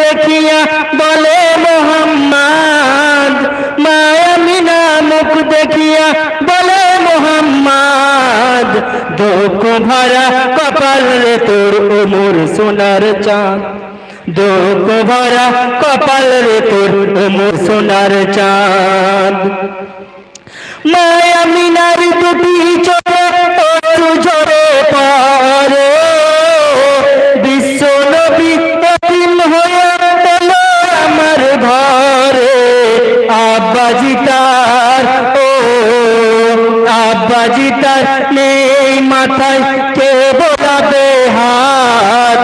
দেখিয়া বলে মোহাম্মদ মায়ামিনা মুখ দেখিয়া বলে মোহাম্মদ, দুঃখ ভরা কপাল রে তোর ওমর সোনার চাঁদ। দুঃখ ভরা কপাল রে তোর ওমর সোনার চাঁদ। মায়া মিনার আব্বাজি তার নেই মাথায় কে বোলাবে হাত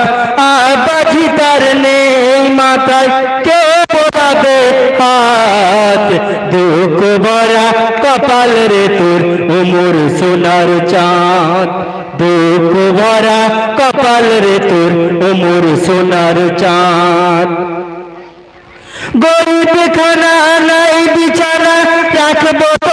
আব্বাজি তার নেই মাথায় কে বোলাবে হাত দুঃখ ভরা কপাল রে তোর উমর সোনার চাঁদ দুঃখ ভরা কপাল রে তোর উমর সোনার চাঁদ গরিব খানা নাই বিছানা রাখব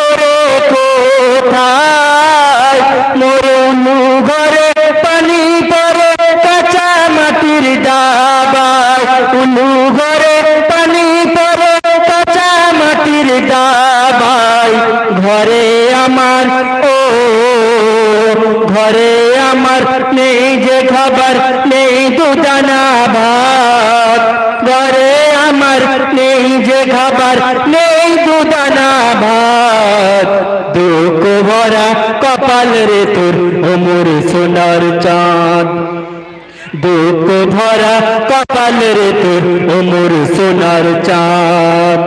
ডাবায় উলু ঘরে পানি পরে কাঁচা মাটির ডাবায়। ঘরে আমার, ও, ঘরে আমার নেই যে খাবার, নেই দুদানা ভাত। ঘরে আমার নেই যে খাবার, নেই দুদানা ভাত। দুঃখ ভরা কপাল রে তোর ওমর সোনার চাঁদ। দুঃখ ভরা কপাল রে তোর ওমর সোনার চাঁদ।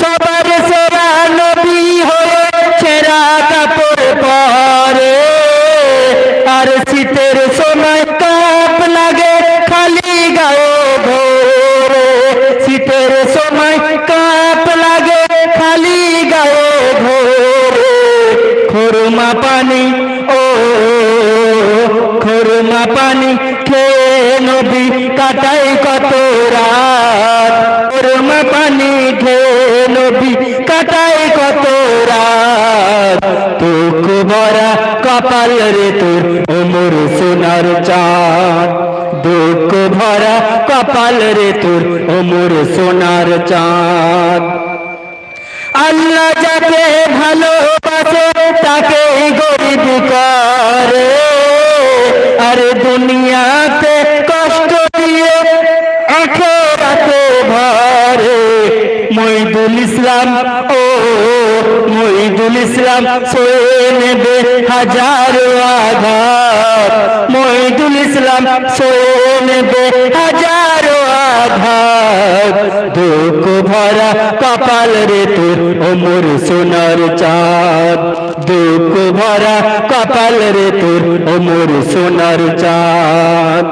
সবার সেরা নবী হয়ে ছেঁড়া কাপড় পরে, আর শীতের সময় কাপ লাগে খালি গায়ে ঘোরে শীতের সময় কাপ লাগে খালি গায়ে ঘোরে খরমা পানি ও খরমা পানি খেয়ে নবী কাটাই কত রাত। খরমা পানি খেয়ে নবী কাটাই কত রাত। দুঃখ ভরা কপাল রে তোর ওমর সোনার চাঁদ। দুঃখ ভরা কপাল রে তোর ওমর সোনার চাঁদ। আল্লাহ যাকে ভালোবাসে তাকে গরিব করে। মইদুল ইসলাম, ও মইদুল ইসলাম, সয়ে নেবে হাজার আঘাত। মইদুল ইসলাম, সয়ে নেবে হাজার আঘাত। দুঃখ ভরা কপাল রে তোর ওমর সোনার চাঁদ। দুঃখ ভরা কপাল রে তোর ওমর সোনার চাঁদ।